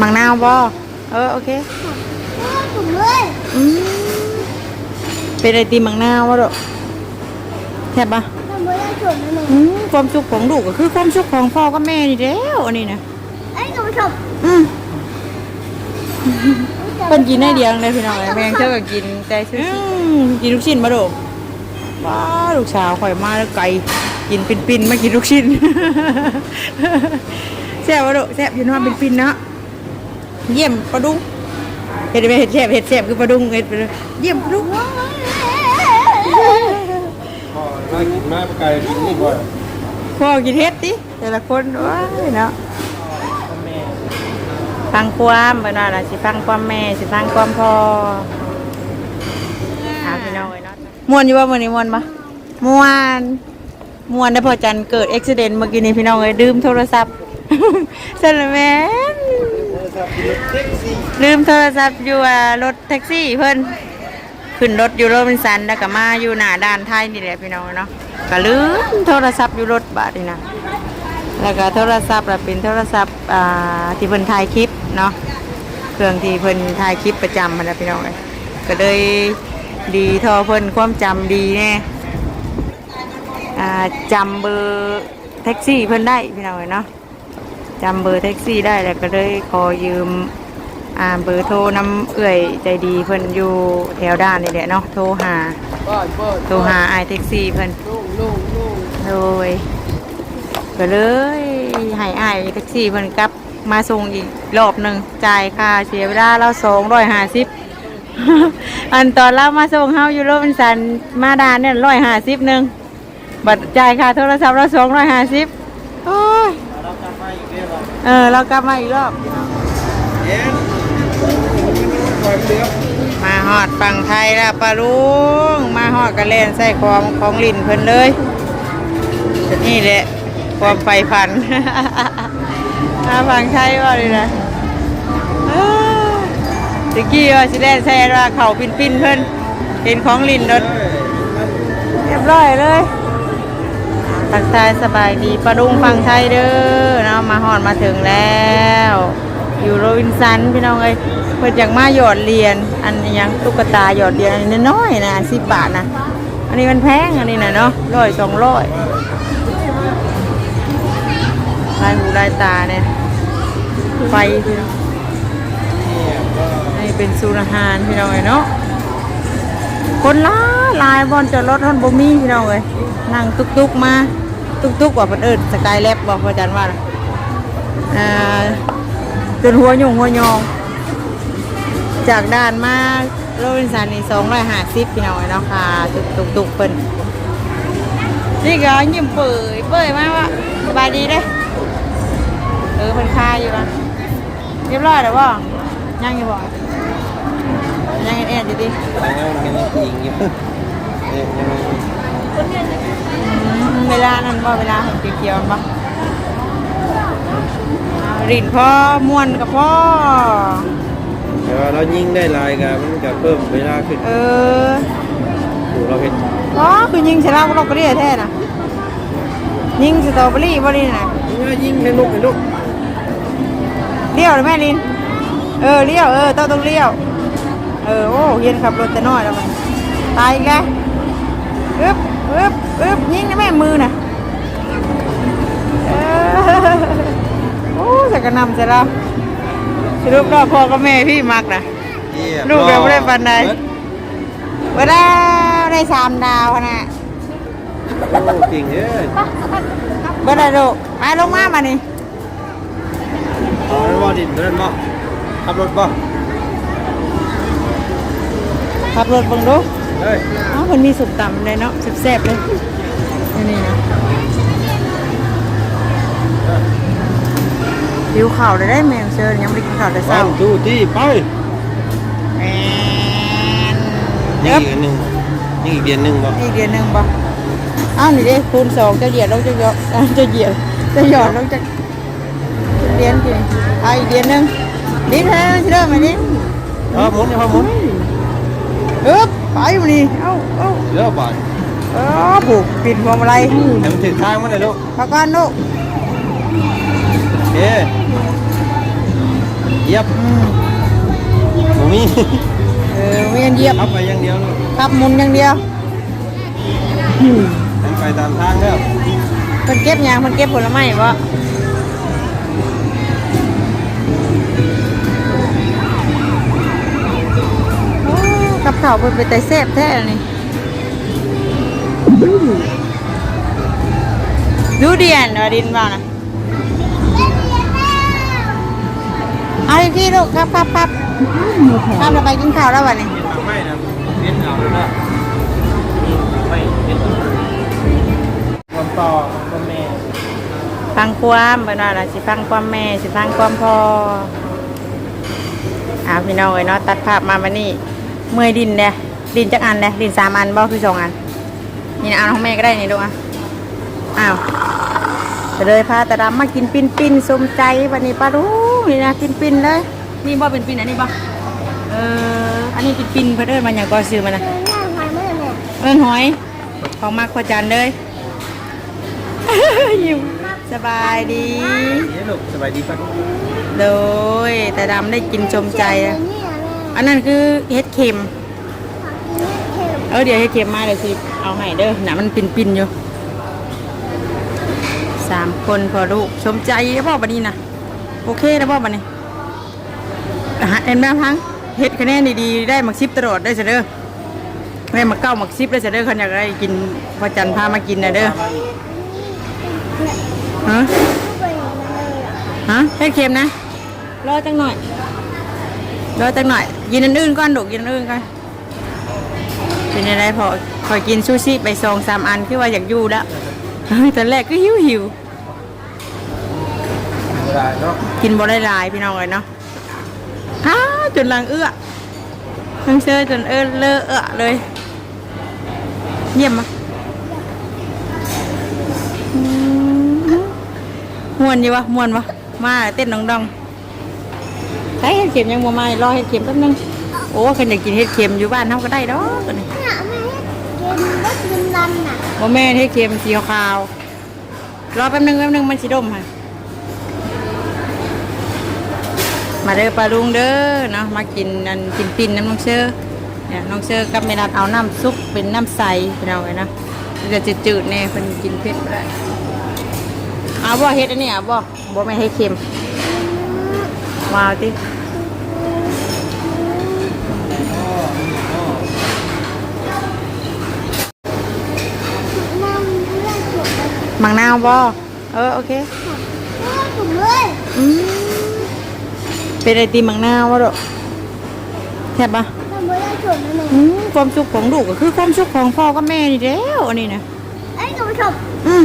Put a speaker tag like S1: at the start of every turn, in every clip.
S1: มังนาวบ่เออโอเค
S2: ถุงเลย
S1: อืมเป็นไอติมมังนาววะดอกแซ่บปะ
S2: ทำไม่ได้ถุงนั่นเอง
S1: อืมความสุขของลูกก็คือความสุขของพ่อกับแม่นี่แล้วอันนี้นะ
S2: ไอ้หนูชอบ
S1: อืมเพิ่นกินได้เดียวเลยพี่น้องเอ้ยแม่งเท่ากับกินใจซื่อๆกินลูกชิ้นมาดูว้าลูกสาวข่อยมาแล้วไก่กินปิ่นๆมากินลูกชิ้นแซ่บวะดูแซ่บอยืนว่าปิ่นๆเนาะ เยี่ยมปลาดุงเห็ดไหมเห็ดแซ่บเห็ดแซ่บคือปลาดุงเห็ดปลาดุงเยี่ยมปลาดุง
S3: พ่อมากินมาประกายกินนี่ก่อน
S1: พ่อกินเฮ็ดดิแต่ละคนว้ายเนาะฟังความเบิ่นว่าล่ะสิฟังความแม่สิฟังความพ่อหาพี่น้องไว้เนาะม่วนอยู่บ่มื้อนี้ม่วนบ่ม่วนม่วนได้อพอจันเกิดอุบิเหตุเมื่อกี้นี้พี่น้องเอ้ยดื่มโทรศัพท์ซั่นและแม่นลืมโทรศัพท์อยู่อ่ารถแท็กซี่เพิ่นขึ้นรถอยู่โรบินสันแล้วก็มาอยู่หน้าด่านไทยนี่แหละพี่น้องเนาะก็ลืมโทรศัพท์อยู่รถบาดนี่นะแล้วก็โทรศัพท์เป็นโทรศัพท์อ่าที่เพิ่นถ่ายคลิปเนาะเครื่องที่เพิ่นถ่ายคลิปประจำมันนะพี่น้องเอ้ยก็เลยดีทอเพิ่นความจำดีแน่อ่าจำเบอร์แท็กซี่เพิ่นได้พี่น้องเอ้ยเนาะ จำเบอร์แท็กซี่ได้แล้วก็เลยขอยืมอ่าเบอร์โทรน้ำเอื่อยใจดีเพิ่นอยู่แถวด้านนี่แหละเนาะโทรหาโทรหาไอแท็กซี่เพิ่น
S3: ลุงลุงลุง
S1: โดยก็เลยให้อ้แท็กซี่เพิ่นกลับมาส่งอีกรอบหนึ่งจ่ายค่าเสียเวลาเราสองร้อยห้าสิบอันตอนเรามาส่งเฮาอยู่โรบินสันมาดานเนี่ยร้อยห้าสิบหนึ่งบัตรจ่ายค่าโทรศัพท์เราสองร้อยห้าสิบโอ้ย
S3: เรากลับมาอีก เอ
S1: อ เรากลับมาอีกรอบ
S3: เย็นคอยเลี้ยว
S1: มาฮอดฝั่งไทยแล้วปาลุง มาฮอดกระเล่นใส่ของของลินเพิ่นเลย นี่แหละ ความไฟฝัน มาฝั่งไทยว่าเลยนะอ้าวตะกี้ว่าสิเล่นใส่ว่าเข่าปินปินๆเพิ่นเห็นของลินรถเรียบร้อยเลย ทักทายสบายดีปาลุงฝั่งไทยเด้อเนาะมาฮอดมาถึงแล้ว อยู่โรบินสันพี่น้องเอ้ยเพิ่นอยากมาหยอดเหรียญอันยังตุ๊กตาหยอดเหรียญอันนี้น้อยๆนะสิบบาทนะอันนี้มันแพงอันนี้นะเนาะร้อยสองร้อยลายหูลายตาเนี่ยไฟพี่น้องนี่เป็นสูนหารพี่น้องเอ้ยเนาะคนลายหลายบอลจอดรถท่อนบ่มีพี่น้องเอ้ยนั่งตุกๆมา ตุกๆว่าเพิ่นเอิ้นสกายแลบบอกพระอาจารย์ว่าน่อ่าจนหัวหยงหัวยอง จากด่านมาโรบินสันนี่สองร้อยห้าสิบพี่น้องเนาะค่ะตุกตุกตุกเพิ่นนี่ก็ยิ้มเปื่อยเปื่อยมากว่ะสบายดีเด้เออเพิ่นคาอยู่วะเรียบร้อยแล้วบ่ยังอยู่บ่ยังแอนๆอยู่ดิ
S3: ยังยังยิงอยู่ยังยัง
S1: อืม เวลานั้นบ่เวลาเห็นเขียวๆบ่รินพ่อม่วนกับพ่อ
S3: แต่ว่าเรายิงได้ลายกันมันก็เพิ่มเวลาขึ้น
S1: เออ
S3: ดูเราเห็น
S1: อ๋อคือยิงชนะเราก็ได้แท้น่ะยิงสตรอเบอรี่บ่นี่น่ะ
S3: ยิงให้ลูกให้ลูก
S1: เลี้ยวเลยแม่ลินเออเลี้ยวเออต้องต้องเลี้ยวเออโอ้เฮียนขับรถแต่น้อยแล้วมันตายอีกแล้วอึ๊บ อึ๊บอึ๊บยิงนะแม่มือน่ะเออโอ้จะกระหนำเสร็จแล้วสรุปแล้วพ่อกับแม่พี่มักนะลูกยังไม่ได้ปานใดเวลาได้สามดาวนะ
S3: โอ้จริงเอ้ย
S1: เวลาลูกมาลงมามานี่
S3: เอาไว้บ่ดินเดินบ่ขับรถบ่
S1: ขับรถเบังดู
S3: เฮ้ย
S1: อ๋อมันมีสุดต่ำเลยเนาะแซ่บๆเลยนี่นี่นะหิวข่าวเลยได้แมวเชิญยังไม่ได้กินข่าวแต่เช้า
S3: วันทูที่ไป
S1: แมน
S3: นี่
S1: เย็บ
S3: อีกอันหนึ่งนี่อีกเดือนหนึ่งบ่
S1: อีกเดือนหนึ่งป่ะอ้าวนี่ดิคูณสองจะเหยียดลงจะเหยอะจะเหยียดจะหยอดลงจะเดือนกี่อะอีกเดือนหนึ่งดิ้นแท้ใช่ไหมมาดิ้น
S3: เออหมุนเอาหมุน
S1: อึ๊บ ไปมานี่เอ้าเอ้า
S3: เลือกบ่
S1: เออผูกปิดพวงมาลัย
S3: ให้มันถึงทางมันเลยลูก
S1: พักก่อนลูก
S3: เอ๊ะยียบ
S1: อืม
S3: หมูมี
S1: เออเวียนเหยียบ
S3: ขับไปอย่างเดียวเลย
S1: ขับหมุนอย่างเดียว
S3: มันไปตามทางแล้ว
S1: เพิ่นเก็บหยางเพิ่นเก็บผลไม้บ่ กับข้าวเพิ่นไปแต่แซ่บแท้นี่ดูเดียนว่าดินว่านะเอาอีกทีลูกครับครับครับครับเราไปกินข้าวแล้ววันนี้
S3: ไม่นะเห็นเอาแล้วไม่เห็นความต่อความแม่
S1: ฟังความเป็นว่าล่ะสิฟังความแม่สิฟังความพ่ออ้าวพี่น้องเอ้ยเนาะตัดภาพมามานี่ เมื่อยดินเด้ดินจักอันเด้ดินสามอันบ่คือสองอัน นี่นะเอาของแม่ก็ได้นี่ลูกอะอ้าวก็เลยพาตาดำมากินปิ้นปิ้นสมใจวันนี้ป้ารู้นี่นะปิ้นปิ้นเลยนี่บ่เป็นปิ้นอันนี้บ่เอออันนี้ปิ้นปิ้นเพิ่นเอิ้นมาหยังก็ซื้อมานะ
S2: เออหน้าหอยเมื่อเนี่ย
S1: เอิ้นหอยของมักประจันเลยยิ้มสบายดี
S3: เฮ้ลูกสบายดีปะ
S1: โดยแต่ดำได้กินชมใจอะ
S2: เนี่ยแม่
S1: อันนั้นคือเห็ดเข็ม
S2: เอ
S1: อเดี๋ยวเห็ดเข็มมาเดี๋ยวสิเอาให้เด้อหนามันปินปินอยู่สามคนพอลูกชมใจแล้วพ่อบันนี้นะโอเคแล้วพ่อบันนี้อาหารเอ็นแม่พังเห็ดคะแนนดีๆได้หมักซิปตลอดได้เสยเด้อได้หมักเก้าหมักซิปได้เสยเด้อคนอยากได้กินพอจันพามากินนะเด้อฮะ
S2: เฮะ
S1: เห็ดเค็มนะรอจังหน่อย รอจังหน่อยกินอันอื่นก่อนดูกินอันอื่นก่อนเป็นอะไรพอคอยกินซูชิไปสองสามอันคือว่าอยากอยู่แล้วตอนแรกก็หิวหิวกินบ่ได้ลายพี่น้องเลยเนาะอ้าจนลังเอื้อทั้งเสื้อจนเอื้อเลอะเอื้อเลย เยี่ยมมะอืมม่วนอยู่วะม่วนวะมาเต้นดองดองๆ ใช้เห็ดเข็มยังบ่มารอเห็ดเข็มแป๊บนึงโอ้คันอยากกินเห็ดเข็มอยู่บ้านเฮาก็ได้ดอกตัวนี้
S2: เนี่ยแม่กินรสกินรันน่ะ
S1: บ่แม่นเห็ดเข็มสีขาวๆรอแป๊บนึงแป๊บนึงมันสิดมค่ะมาเด้อปลาลุงเด้อเนาะมากินอันกินปิ่นน้ำน้องเชอเนี่ยน้องเชอกับแม่นัดเอาน้ำซุปเป็นน้ำใสพี่น้องเอ้ยเนาะมันจะจืดๆแน่เพิ่นกินเผ็ดบ่ได้เอาบ่เฮ็ดอันนี้อะบ่บ่แม่นเฮ็ดเค็ม มาเอาติ
S2: น้ำเลือดจุกเลย
S1: มังนาวบ่เออ โอเค
S2: เลือดจุกเลย
S1: อืมเป็นไอติมมังนาวบ่ดอกแซ่บปะ
S2: น้ำเลือดจุกเลยแม่
S1: อืมความสุขของลูกก็คือความสุขของพ่อกับแม่นี่แล้วอันนี้นะ
S2: ไอ้ยคุณผู้ชม
S1: อืม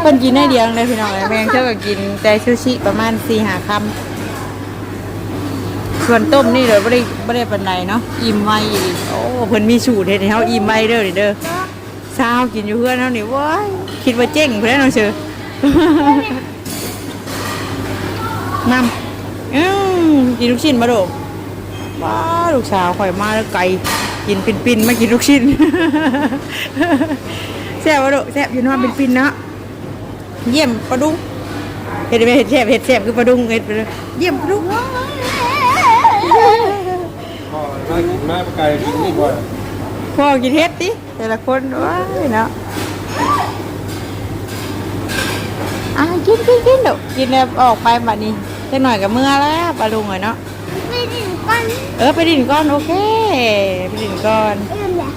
S1: เพิ่นกินได้เดียวเลยพี่น้องแมงเท่ากับกินแต่ซูชิประมาณสี่หาคำส่วนต้มนี่เลยไม่ได้ไม่ได้ปันใดเนาะอิ่มไวโอ้เพิ่นมีสูตรเฮ็ดให้เฮาอิ่มไวเด้อเด้อเช้ากินอยู่เพื่อนเฮานี่ว้ายคิดว่าเจ๊งเพิ่นแล้วน้องเชื่อน้ำอืมกินลูกชิ้นมาดูว้าลูกสาวข่อยมาแล้วไก่กินปิ่นๆมากินลูกชิ้นแซ่บมาดูแซ่บอยู่นอนปิ่นๆเนาะ เยี่ยมปลาดุงเห็ดไหมเห็ดแซ่บเห็ดแซ่บคือปลาดุงเห็ดไปเลยเยี่ยมปลาดุง
S3: พ่อมากินมาประกายกินนี่บ่อย
S1: พ่อกินเห็ดดิแต่ละคนว้ายเนาะอะกินกินกินเดี๋ยวกินแล้วออกไปบัดนี้จะหน่อยกับเมื่อแล้วปลาดุงเลยเนาะ
S2: ไม่ได้ปั้น
S1: เออไปดินก่อนโอเคไปดินก่อน
S2: เอื้อมแหละ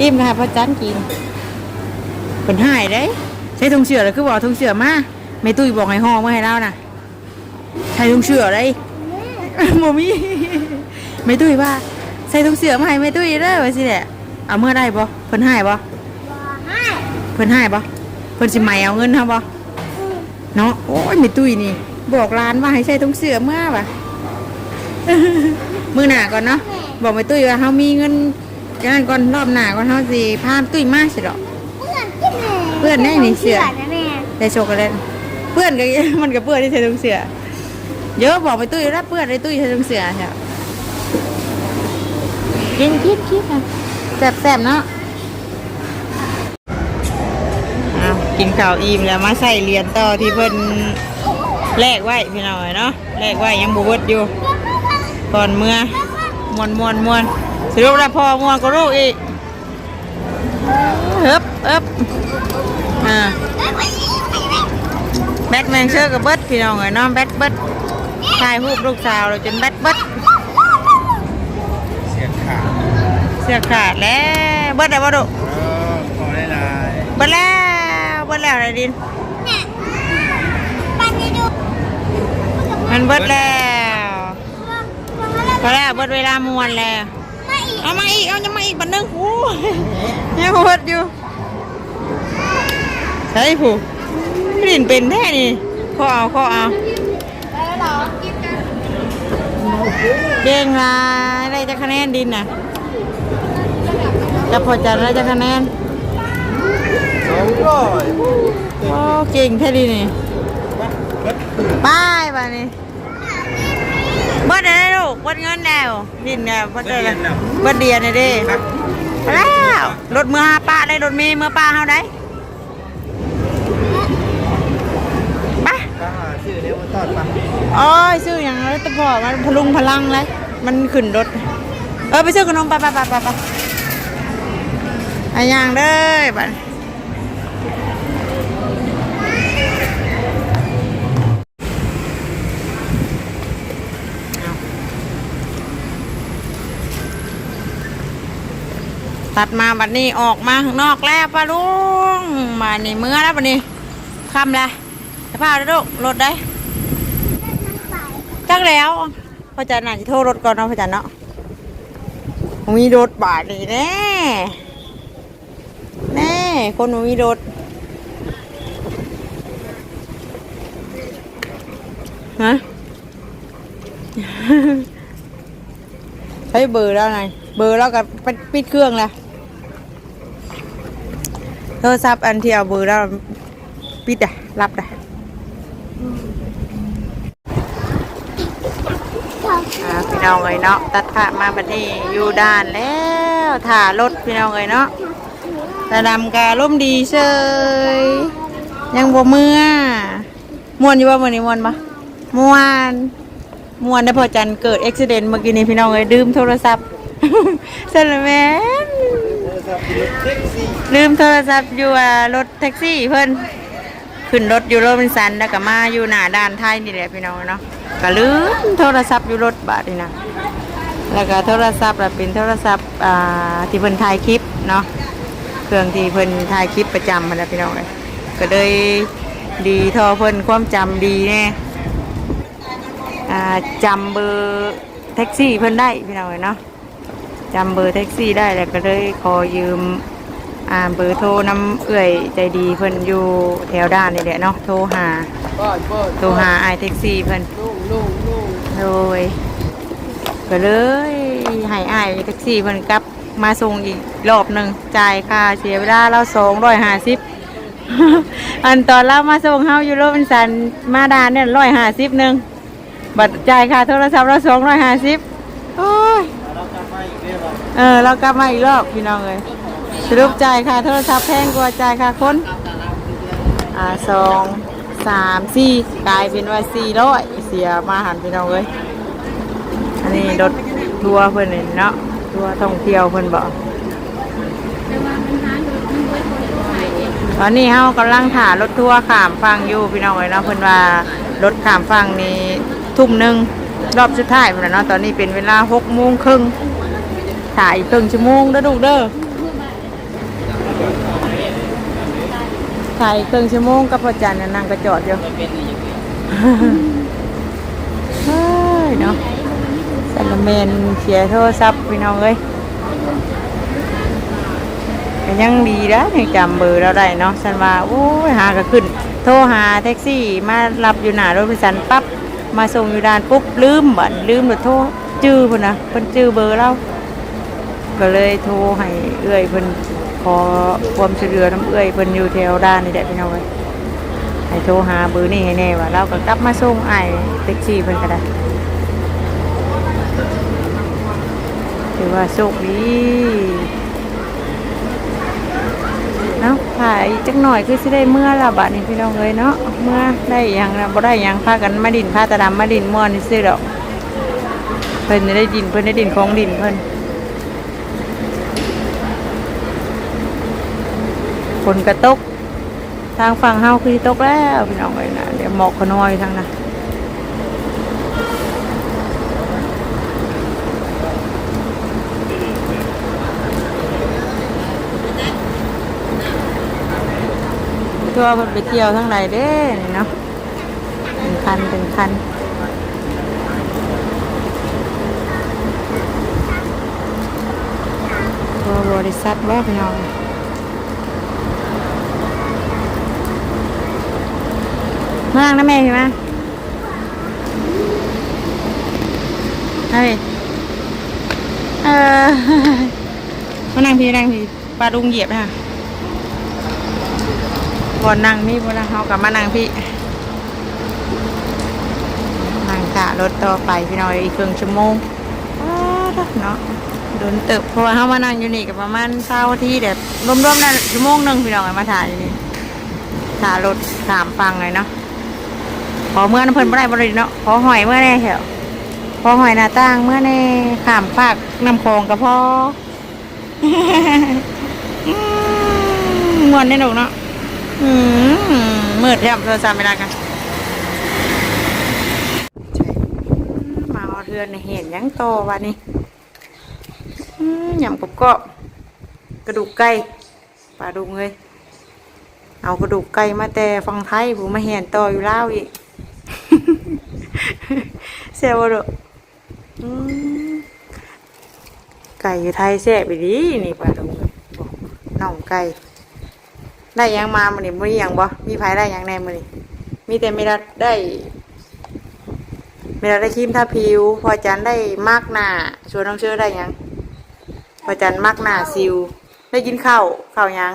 S1: อิ่มนะคะพ่อจันกินผลหายได้ใช้ทงเสือแล้วคือบอกทงเสือมาไม่ตุ้ยบอกให้ห่อเมื่อให้เราน่ะใช้ทงเสือได้
S2: แม่
S1: โมมี่ไม่ตุ้ยว่าใส่ทงเสือมาให้ไม่ตุ้ยเด้อว่าสิแหละเอาเมื่อได้บ่เพิ่นให้บ่
S2: บอกให้
S1: เพิ่นให้บ่เพิ่นสิใหม่เอาเงินเฮาบ่
S2: อืม
S1: เนาะโอ้ยไม่ตุ้ยนี่ บอกร้านว่าให้ใส่ทงเสือเมื่อป่ะมือหน้าก่อนเนาะบอกไปตุ้ยว่าเขามีเงินกันนก่อนรอบหน้าก่อนเขาสิพาตุ้ยมาสิดอก
S2: เพื่อนกินแม่
S1: เพื่อนแน่นี่เสือ
S2: นะแม่
S1: ได้โชคกันเล่นเพื่อนก็มันก็เพื่อนที่ใช้ตรงเสือเยอะบอกไปตุ้ยแล้วเพื่อนได้ตุ้ยใช้ตรงเสือใช่กินคิดคิดอะแซ่บแซ่บๆเนาะอ้าวกินข้าวอิ่มแล้วมาใส่เหรียญต่อที่เพิ่นแลกไว้พี่น้อยเนาะแลกไว้ยังบวชอยู่ก่อนเมื่อมวนมวนมวนสรุปแล้วพอมวนก็ลูกอีก เอ๊บเอ๊บอ่าแบทแมนเชื่อกับเบิดพี่น้องเอ้ยเนาะแบทเบิดถ่ายรูปลูกสาวเราจนแบทเบิด
S3: เสียงขาด
S1: เสื้อขาดแล้วเบิดได้บ่ดุ
S3: เออขอได้ลาย
S1: เบิดแล้วเบิดแล้วอะไรดิน
S2: เนี่ยปันจะดู
S1: มันเบิดแล้ว
S2: ว่าว่าอะไร
S1: พอแล้วเบิดเวลามวนแล้ว
S2: ไม่อีก
S1: เอามาอีก เอายังมาอีกบันนึงโอ้ยยังเบิดอยู่ใช่ผู้ดินเป็นแท้นี่ข้อเอาข้อเอา
S2: แล้วเหรอ
S1: เด้งลายได้จะคะแนนดินน่ะจะพอจันได้จะคะแนน
S3: สองร้อย
S1: โอ้เก่งแท้ดีนี่บายบายนี่เบิดได้ลูกเบิดเงินแล้วดินแล้วเบิดได้แล้วเบิดเดียนเลยเด้
S3: ครับ
S1: ไปแล้วรถเมื่อหาป้าได้รถเมย์เมื่อป้าเฮาได้ไป
S3: ก็หาชื่อเรียกว่าตอดปะ
S1: โอ้ยซื้ออย่างไรตะพอมันพลุงพลังเลยมันขึ้นรถ เออไปซื้อขนมไปไปไปไปไปอะอย่างเด้อบัด ตัดมาบัดนี้ออกมาข้างนอกแล้วป้าลุงมานี่เมื่อแล้วบัดนี้คำแล้วจะพาได้ลูกรถได้จักแล้วพ่อจันน่ะจะโทรรถก่อนเนาะพ่อจันเนาะมีรถบาทนี่แน่แน่คนหนูมีรถฮะใช้เบอร์แล้วไงเบอร์แล้วกับปิดเครื่องแล้ว โทรศัพท์อันที่เอาเบอร์แล้วปิดอะรับได้อ่าพี่น้องเอ้ยเนาะตัดผ่ามาบัดนี้อยู่ด้านแล้วถ่ารถพี่น้องเอ้ยเนาะตาดำกาล่มดีเชยยังบ่เมื่อมวนอยู่ว่ามื่อนี้มวนปะมวนมวนได้พอจันเกิดอุบิเหตุเมื่อกี้นี้พี่น้องเอ้ยดื่มโทรศัพท์เสร็จแล้วแม่ ลืมโทรศัพท์อยู่อ่ารถแท็กซี่เพิ่นขึ้นรถอยู่โรบินสันแล้วก็มาอยู่หน้าด้านไทยนี่แหละพี่น้องเนาะก็ลืมโทรศัพท์อยู่รถบาดนี่นะแล้วก็โทรศัพท์เป็นโทรศัพท์อ่าที่เพิ่นถ่ายคลิปเนาะเครื่องที่เพิ่นถ่ายคลิปประจำมันนะพี่น้องเลยก็เลยดีทอเพิ่นความจำดีแน่อ่าจำเบอร์แท็กซี่เพิ่นได้พี่น้องเลยเนาะ จำเบอร์แท็กซี่ได้แล้วก็เลยขอยืมอ่าเบอร์โทรน้ำเอื่อยใจดีเพิ่นอยู่แถวด้านนี่แหละเนาะโทรหาโทรหาไอแท็กซี่เพิ่น
S3: ลุงลุงลุง
S1: โดยก็เลยให้ไอแท็กซี่เพิ่นกลับมาส่งอีกรอบหนึ่งจ่ายค่าเสียเวลาเราสองร้อยห้าสิบอันตอนเรามาส่งเฮาอยู่โรบินสันมาดานเนี่ยร้อยห้าสิบหนึ่งบัตรจ่ายค่าโทรศัพท์เราสองร้อยห้าสิบโอ้ย
S3: เรากลับมาอีก เอ
S1: อเรากลับมาอีกรอบพี่น้องเลยสรุปจ่ายค่าโทรศัพท์แพงกว่าจ่ายค่าคนอ่าสองสามสี่กลายเป็นว่าสี่ร้อยเสียมาหันพี่น้องเลยอันนี้รถทัวร์เพิ่นนี่เนาะทัวร์ท่องเที่ยวเพิ่อนบอกตอนนี้เฮากำลังถ่ารถทัวร์ขามฟังอยู่พี่น้องเลยเนาะเพิ่อนว่ารถขามฟังนี่ทุ่มหนึ่งรอบสุดท้ายพุ่นน่ะเนาะตอนนี้เป็นเวลาหกโมงครึ่ง ถ่ายครึ่งชั่วโมงเด้อลูกเด้อถ่ายครึ่งชั่วโมงกับพ่อจันน่ะนั่งกระจอดอยู่เฮ้ยเนาะสารเมนเสียโทรศัพท์พี่น้องเอ้ยยังดีนะยังจำเบอร์เราได้เนาะฉันว่าโอ้ยหาก็ขึ้น โทรหาแท็กซี่มารับอยู่หน้ารถพิสันปั๊บมาส่งอยู่ด่านปุ๊บลืมบัตรลืมรถโทรจื้อพุ่นนะเพิ่นจื้อเบอร์เรา ก็เลยโทรให้เอื้อยเพิ่นขอความช่วยเหลือน้ำเอื้อยเพิ่นอยู่แถวด้านนี่แหละพี่น้องเอ้ยให้โทรหาเบอร์นี่ให้แน่ว่าเราก็กลับมาส่งไอ้ายแท็กซี่เพิ่นก็ได้ถือว่าโชคดีเอ้าพาถ่ายอีกจักหน่อยคือสิได้เมื่อละบาดนี้พี่น้องเลยเนาะเมื่อได้ยังละบ่ได้ยังพากันมาดินพาตาดำมาดินม่วนนี่ซื้อดอกเพิ่นได้ดินเพิ่นได้ดินของดินเพิ่น ฝนกระตก ทางฝั่งเฮาคือตกแล้วพี่น้องเลยนะเดี๋ยวหมอกขน้อยทางนั้นตัวาเพิ่นไปเที่ยวทางไหนเด้นี่เนาะเป็นคันเป็นคันตัวบริษัทว่าพี่น้อง มานั่งนะแม่พี่มเฮ้ยเออมานั่งพี่นั่งพี่ปลาดุงเหยียบค่ะบนนั่งนี่บนนั่งเขากับมานั่งพี่นั่งกะรถต่อไปพี่น้อยอีกครึ่งชั่วโมงอ้าวเนาะโดนเติบเพราะว่าเขามานั่งอยู่นี่กับประมาณเช้าที่เด็ดรวมๆนั่นชั่วโมงหนึ่งพี่น้องมาถ่ายนี่ถ่ายรถสามฟังเลยเนาะ ขอเมื่อน้ำเพิ่นบ่ได้บ่ได้เนาะขอหอยเมื่อแน่เถอะขอหอยหน้าต่างเมื่อแน่ขามฝากน้ำคลองก็พออืมวนแน่ดอกเนาะอืมมืดแทบโทรศัพท์ไม่ได้กันมาเอาเทือนเห็นยังโตวันนี้อืมยำกบกบกระดูกไก่ปลาดุงเลยเอากระดูกไก่มาแต่ฟังไทยผมมาเห็นต่ออยู่เล่าอีก เสียบ่ดอกอืมไก่อยู่ไทยแซ่บอีดีนี่ปลาดุงบอกน่องไก่ได้หยังมามื้อนี้บ่มีหยังบ่มีไผได้หยังแหน่มื้อนี้มีแต่มีรัดได้มีรัดได้ครีมทาผิว พอจันได้มากหน้าชวนน้องเชื่อได้หยัง พอจันมากหน้าซิว ได้กินข้าวข้าวหยัง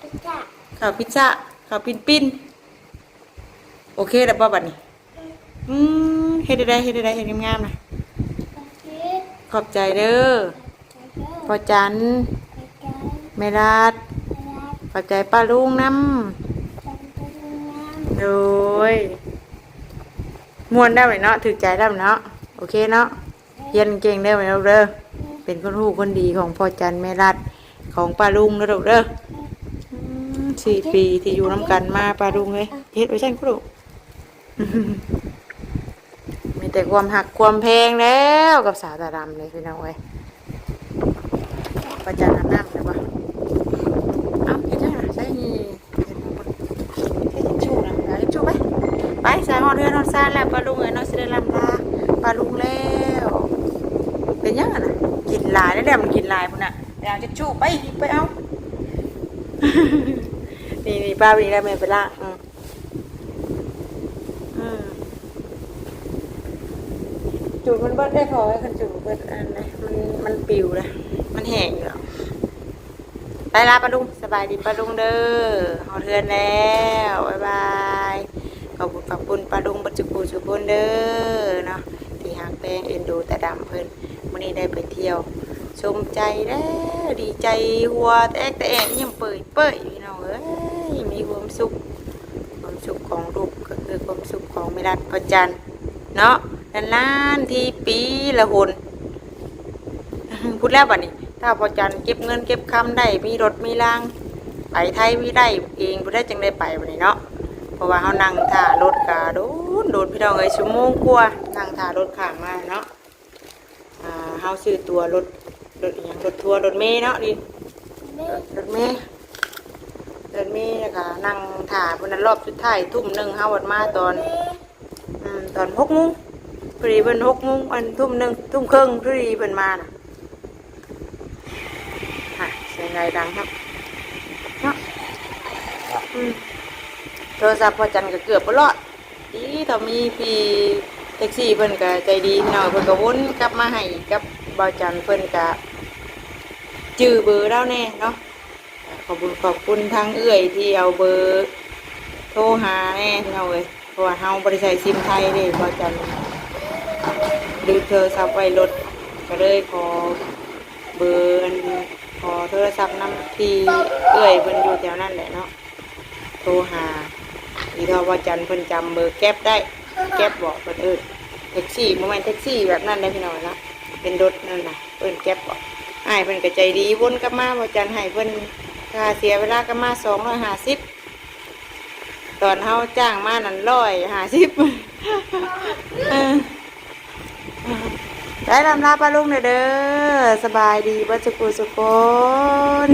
S2: พิซซ่า
S1: ข้าวพิซซ่าข้าวปิ้นปิ้นโอเคแล้วป่ะบัดนี้ อืมเฮ็ดได้เฮ็ดได้เฮ็ดงามๆนะ
S2: โอเค
S1: ขอบใจเด้อ
S2: ไปเด้อ
S1: พอจัน
S2: ไปเจอ
S1: แม่รัด
S2: ไปรับ
S1: ขอบใจป้าลุงน้
S2: จันทร์น้ำำ
S1: โดยมวนได้ไหมเนาะถือใจได้ไหมเนาะโอเคเนาะเรียนเก่งได้ไหมลูกเด้อเป็นคนหูคนดีของพ่อจันแม่รัดของป้าลุงนะลูกเด้ออืมสี่ปีที่อยู่น้ำกันมาป้าลุงเลยเฮ็ดไว้ใช่คุณลูกมี แต่ความหักความเพลงแล้วกับสาวตาดำเลยพี่น้องเว้ยประจันน้ำน้ำเลยปะอ้าเห็นจังใช่นี่เห็นบ่เห็นชูนะไปชูไปไปสายหอดเรือนหอซานแล้วปลาลุงเอ้ยน้องสิได้ลำลาปลาลุงแล้วเป็นยังไงนะกินลายแล้วแหละมันกินลายพุ่นน่ะเดี๋ยวจะชูไปไปเอานี่นี่ป้าวีแล้วแม่ไปละอืมอืม จูดมันเบิดได้พอให้คันจูดเบิดอันนะมันมันปิวเลยมันแห้งอยู่แล้ว ไปลาปลาดุงสบายดีปลาดุงเด้อหอเทือนแล้วบ๊ายบายขอบคุณขอบคุณปลาดุงบัจจุกูจุบุนเด้อเนาะที่หางแป้งเอ็นดูแต่ดำเพิ่นวันนี้ได้ไปเที่ยว ชมใจแล้วดีใจหัวแตกแต่แอนยังเปิดเปิดอยู่เนาะเอ้ยมีความสุขความสุขของลูกก็คือความสุขของเมรัดพระจันเนาะนานๆที่ปีละหนพูดแล้วบัดนี้ ถ้าพอจันเก็บเงินเก็บคำได้มีรถมีราง ไปไทยมีได้เองพูดได้จังได้ไปบัดนี้เนาะเพราะว่าเขานั่งท่ารถกาโดนโดนพี่น้องเอ้ยชั่วโมงกว่านั่งท่ารถข้างมาเนาะอ่าเฮาซื้อตัวรถรถอหย่างรถทัวร์รถเมล์เนาะดิรถเมล์รถเมล์นะคะนั่งถ่าบนนั้นรอบสุดท้ายทุ่มหนึ่งห้าวันมาตอนอตอนหกโมงพอดีเป็นหกโมงอันทุ่มหนึ่งทุ่มครึ่งพอดีเป็นมาน่ะฮะเสียง ไงดังครับเนาะอืมโทรศัพท์พอจันก็เกือบบ่รอดดีถ้ามีพี่แท็กซี่เพิ่นก็ใจดีพี่น้องเพิ่นก็วนกลับมาให้กับบ่าวจันเพิ่นก็จื้อเบอร์แล้วแน่เนาะขอบคุณขอบคุณทางเอื้อยที่เอาเบอร์โทรหาแน่พี่น้องเอ้ยเพราะว่าเฮาบริษัทซิมไทยเด้บ่จันลืมโทรศัพท์ไว้รถก็เลยขอเบอร์อัน ขอโทรศัพท์นำที่เอื้อยเพิ่นอยู่แถวนั้นแหละเนาะโทรหาอีทอว่าจันเพิ่นจำเบอร์แก๊ปได้ แก๊ปบอกเพิ่นเอิ้นแท็กซี่บ่แม่นแท็กซี่แบบนั้นได้พี่น้องนะเป็นรถนั่นน่ะเอิ้นแก๊ปบอกอ้ายเพิ่นก็ใจดีวนกลับมาว่าจันให้เพิ่นค่าเสียเวลากลับมา250ตอนเฮาจ้างมานั่น150เออ ได้ลำลาป้าลุงเด้อ สบายดีบัจจุกุสุกคน